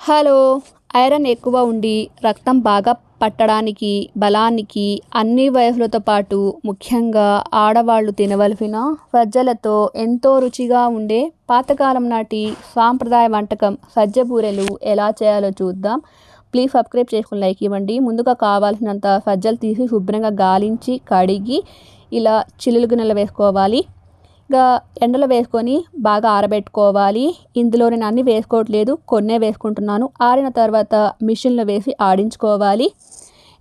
Hello iron ఎక్కువ ఉండి రక్తం బాగా పట్టడానికి బలానికి అన్ని వయసులతో పాటు ముఖ్యంగా ఆడవాళ్ళు తినవలసిన సజ్జలతో ఎంతో రుచిగా ఉండే పాతకాలం నాటి సాంప్రదాయ వంటకం సజ్జ బూరెలు ఎలా చేయాలో చూద్దాం. ప్లీజ్ సబ్స్క్రైబ్ చేసుకుని లైక్ ఇవ్వండి. ముందుగా కావాల్సినంత సజ్జలు తీసి శుభ్రంగా గాలించి కడిగి ఇలా చిల్లులు గిన్నెలు వేసుకోవాలి. ఎండలో వేసుకొని బాగా ఆరబెట్టుకోవాలి. ఇందులో నేను అన్నీ వేసుకోవట్లేదు కొన్నే వేసుకుంటున్నాను. ఆరిన తర్వాత మిషన్లో వేసి ఆడించుకోవాలి.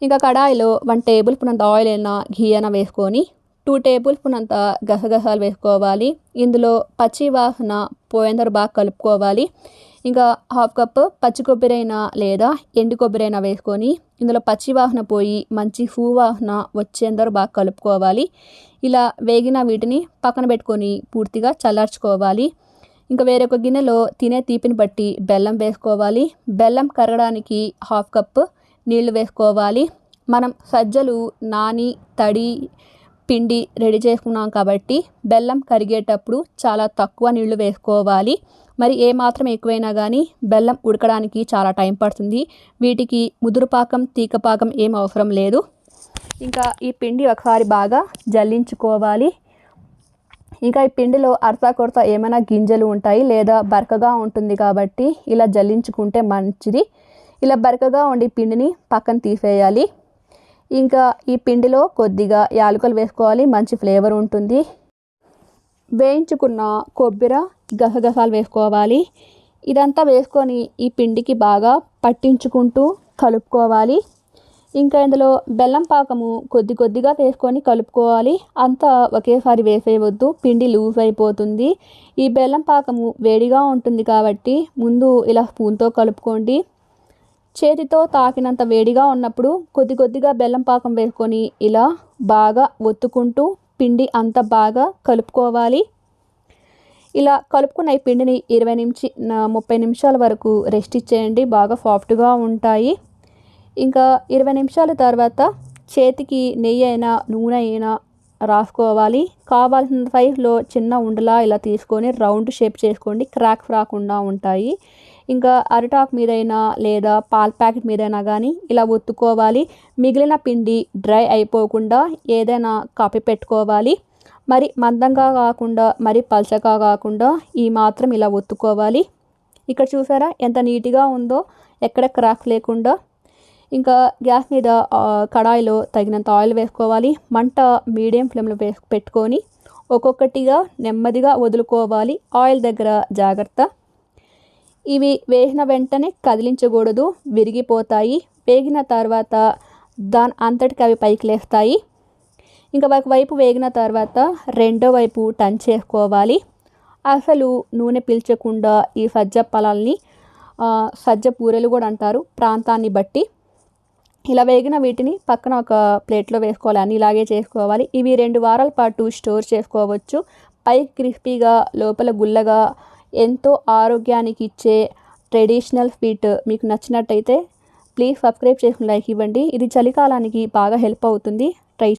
ఇంకా కడాయిలో వన్ టేబుల్ స్పూన్ అంత ఆయిల్ అయినా ఘీ అయినా వేసుకొని టూ టేబుల్ స్పూన్ అంత గసగసాలు వేసుకోవాలి. ఇందులో పచ్చి వాసన పోయేందరూ బాగా కలుపుకోవాలి. ఇంకా హాఫ్ కప్ పచ్చి కొబ్బరి అయినా లేదా ఎండు కొబ్బరి అయినా వేసుకొని ఇందులో పచ్చి వాహన పోయి మంచి హూ వాహన వచ్చేందరూ బాగా కలుపుకోవాలి. ఇలా వేగిన వీటిని పక్కన పెట్టుకొని పూర్తిగా చల్లార్చుకోవాలి. ఇంకా వేరొక గిన్నెలో తినే తీపిని బట్టి బెల్లం వేసుకోవాలి. బెల్లం కరగడానికి హాఫ్ కప్ నీళ్ళు వేసుకోవాలి. మనం సజ్జలు నాని తడి పిండి రెడీ చేసుకున్నాం కాబట్టి బెల్లం కరిగేటప్పుడు చాలా తక్కువ నీళ్ళు వేసుకోవాలి. మరి ఏ మాత్రం ఎక్కువైనా కానీ బెల్లం ఉడకడానికి చాలా టైం పడుతుంది. వీటికి ముదురుపాకం తీకపాకం ఏం అవసరం లేదు. ఇంకా ఈ పిండి ఒకసారి బాగా జల్లించుకోవాలి. ఇంకా ఈ పిండిలో అర్తా కొరత ఏమైనా గింజలు ఉంటాయి లేదా బరకగా ఉంటుంది కాబట్టి ఇలా జల్లించుకుంటే మంచిది. ఇలా బరకగా ఉండి పిండిని పక్కన తీసేయాలి. ఇంకా ఈ పిండిలో కొద్దిగా యాలకులు వేసుకోవాలి మంచి ఫ్లేవర్ ఉంటుంది. వేయించుకున్న కొబ్బరి గసగసాలు వేసుకోవాలి. ఇదంతా వేసుకొని ఈ పిండికి బాగా పట్టించుకుంటూ కలుపుకోవాలి. ఇంకా ఇందులో బెల్లం పాకము కొద్ది కొద్దిగా వేసుకొని కలుపుకోవాలి. అంతా ఒకేసారి వేసేయవద్దు పిండి లూజ్ అయిపోతుంది. ఈ బెల్లం పాకము వేడిగా ఉంటుంది కాబట్టి ముందు ఇలా స్పూన్తో కలుపుకోండి. చేతితో తాకినంత వేడిగా ఉన్నప్పుడు కొద్ది కొద్దిగా బెల్లం పాకం వేసుకొని ఇలా బాగా ఒత్తుకుంటూ పిండి అంత బాగా కలుపుకోవాలి. ఇలా కలుపుకున్న ఈ పిండిని ఇరవై నిమిషి ముప్పై నిమిషాల వరకు రెస్ట్ ఇచ్చేయండి. బాగా సాఫ్ట్గా ఉంటాయి. ఇంకా ఇరవై నిమిషాల తర్వాత చేతికి నెయ్యి అయినా నూనె అయినా రాసుకోవాలి. కావాల్సిన సైజులో చిన్న ఉండలా ఇలా తీసుకొని రౌండ్ షేప్ చేసుకోండి. క్రాక్స్ రాకుండా ఉంటాయి. ఇంకా అరిటాకు మీదైనా లేదా పాల ప్యాకెట్ మీదైనా కానీ ఇలా ఒత్తుకోవాలి. మిగిలిన పిండి డ్రై అయిపోకుండా ఏదైనా కాపీ పెట్టుకోవాలి. మరి మందంగా కాకుండా మరి పలచగా కాకుండా ఈ మాత్రం ఇలా ఒత్తుకోవాలి. ఇక్కడ చూసారా ఎంత నీట్గా ఉందో ఎక్కడ క్రాక్ లేకుండా. ఇంకా గ్యాస్ మీద కడాయిలో తగినంత ఆయిల్ వేసుకోవాలి. మంట మీడియం ఫ్లేమ్లో వేసు పెట్టుకొని ఒక్కొక్కటిగా నెమ్మదిగా వదులుకోవాలి. ఆయిల్ దగ్గర జాగ్రత్త. ఇవి వేసిన వెంటనే కదిలించకూడదు విరిగిపోతాయి. వేగిన తర్వాత దాని అంతటికి అవి పైకి లేస్తాయి. ఇంకా ఒక వైపు వేగిన తర్వాత రెండో వైపు టన్ చేసుకోవాలి. అసలు నూనె పీల్చకుండా ఈ సజ్జ పొలాల్ని సజ్జ పూరెలు కూడా అంటారు ప్రాంతాన్ని బట్టి. ఇలా వేగిన వీటిని పక్కన ఒక ప్లేట్లో వేసుకోవాలి అని ఇలాగే చేసుకోవాలి. ఇవి రెండు వారాల పాటు స్టోర్ చేసుకోవచ్చు. పై క్రిస్పీగా లోపల గుల్లగా ఎంతో ఆరోగ్యానికి ఇచ్చే ట్రెడిషనల్ స్వీట్ మీకు నచ్చినట్టయితే ప్లీజ్ సబ్స్క్రైబ్ చేసుకుని లైక్ ఇవ్వండి. ఇది చలికాలానికి బాగా హెల్ప్ అవుతుంది. ట్రై